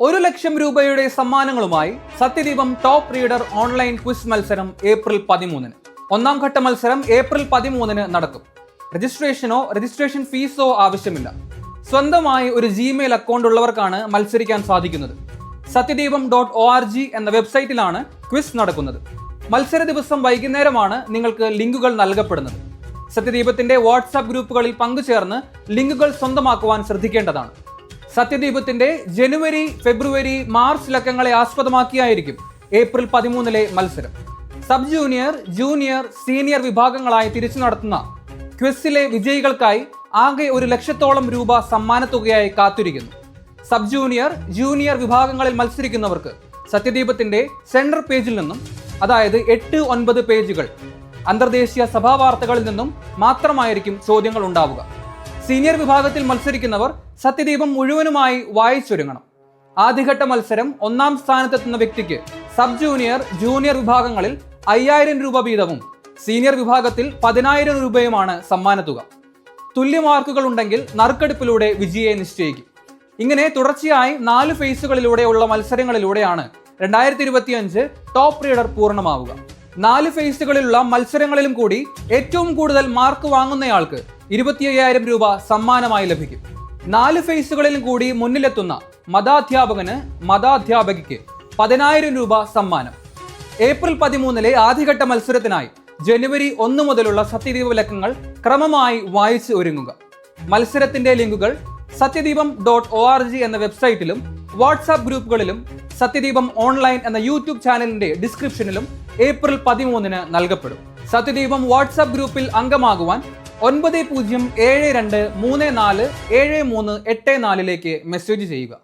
ഒരു ലക്ഷം രൂപയുടെ സമ്മാനങ്ങളുമായി Sathyadeepam top reader online quiz മത്സരം ഏപ്രിൽ പതിമൂന്നിന്. ഒന്നാം ഘട്ട മത്സരം ഏപ്രിൽ പതിമൂന്നിന് നടക്കും. രജിസ്ട്രേഷനോ രജിസ്ട്രേഷൻ ഫീസോ ആവശ്യമില്ല. സ്വന്തമായി ഒരു ജിമെയിൽ അക്കൗണ്ട് ഉള്ളവർക്കാണ് മത്സരിക്കാൻ സാധിക്കുന്നത്. Sathyadeepam dot O R G എന്ന വെബ്സൈറ്റിലാണ് ക്വിസ് നടക്കുന്നത്. മത്സര ദിവസം വൈകുന്നേരമാണ് നിങ്ങൾക്ക് ലിങ്കുകൾ നൽകപ്പെടുന്നത്. സത്യദീപത്തിന്റെ വാട്സാപ്പ് ഗ്രൂപ്പുകളിൽ പങ്കുചേർന്ന് ലിങ്കുകൾ സ്വന്തമാക്കുവാൻ ശ്രദ്ധിക്കേണ്ടതാണ്. സത്യദീപത്തിന്റെ ജനുവരി ഫെബ്രുവരി മാർച്ച് ലക്കങ്ങളെ ആസ്പദമാക്കിയായിരിക്കും ഏപ്രിൽ പതിമൂന്നിലെ മത്സരം. സബ് ജൂനിയർ ജൂനിയർ സീനിയർ വിഭാഗങ്ങളായി തിരിച്ചു നടത്തുന്ന ക്വിസിലെ വിജയികൾക്കായി ആകെ ഒരു ലക്ഷത്തോളം രൂപ സമ്മാനത്തുകയായി കാത്തിരിക്കുന്നു. സബ് ജൂനിയർ ജൂനിയർ വിഭാഗങ്ങളിൽ മത്സരിക്കുന്നവർക്ക് സത്യദീപത്തിന്റെ സെൻട്രൽ പേജിൽ നിന്നും അതായത് എട്ട് ഒൻപത് പേജുകൾ അന്തർദേശീയ സഭാ വാർത്തകളിൽ നിന്നും മാത്രമായിരിക്കും ചോദ്യങ്ങൾ ഉണ്ടാവുക. സീനിയർ വിഭാഗത്തിൽ മത്സരിക്കുന്നവർ സത്യദീപം മുഴുവനുമായി വായിച്ചൊരുങ്ങണം ആദ്യഘട്ട മത്സരം ഒന്നാം സ്ഥാനത്തെത്തുന്ന വ്യക്തിക്ക് സബ് ജൂനിയർ ജൂനിയർ വിഭാഗങ്ങളിൽ അയ്യായിരം രൂപ വീതവും സീനിയർ വിഭാഗത്തിൽ പതിനായിരം രൂപയുമാണ് സമ്മാനത്തുക തുല്യ മാർക്കുകൾ ഉണ്ടെങ്കിൽ നറുക്കെടുപ്പിലൂടെ വിജയിയെ നിശ്ചയിക്കും. ഇങ്ങനെ തുടർച്ചയായി നാല് ഫേസുകളിലൂടെയുള്ള മത്സരങ്ങളിലൂടെയാണ് രണ്ടായിരത്തി ഇരുപത്തിയഞ്ച് ടോപ്പ് റീഡർ പൂർണമാവുക. നാല് ഫേസുകളിലുള്ള മത്സരങ്ങളിലും കൂടി ഏറ്റവും കൂടുതൽ മാർക്ക് വാങ്ങുന്നയാൾക്ക് ഇരുപത്തിയ്യായിരം രൂപ സമ്മാനമായി ലഭിക്കും. നാല് ഫേസുകളിലും കൂടി മുന്നിലെത്തുന്ന മതാധ്യാപകന് മതാധ്യാപകയ്ക്ക് പതിനായിരം രൂപ സമ്മാനം. ഏപ്രിൽ പതിമൂന്നിലെ ആദ്യഘട്ട മത്സരത്തിനായി ജനുവരി ഒന്ന് മുതലുള്ള സത്യദീപ ലക്കങ്ങൾ ക്രമമായി വായിച്ച് ഒരുങ്ങുക. മത്സരത്തിന്റെ ലിങ്കുകൾ Sathyadeepam dot O R G എന്ന വെബ്സൈറ്റിലും വാട്സാപ്പ് ഗ്രൂപ്പുകളിലും സത്യദീപം ഓൺലൈൻ എന്ന യൂട്യൂബ് ചാനലിന്റെ ഡിസ്ക്രിപ്ഷനിലും ഏപ്രിൽ പതിമൂന്നിന് നൽകപ്പെടും. സത്യദീപം വാട്സാപ്പ് ഗ്രൂപ്പിൽ അംഗമാകുവാൻ ഒൻപത് പൂജ്യം ഏഴ് രണ്ട് മൂന്ന് നാല് ഏഴ് മൂന്ന് എട്ട് നാലിലേക്ക് മെസ്സേജ് ചെയ്യുക.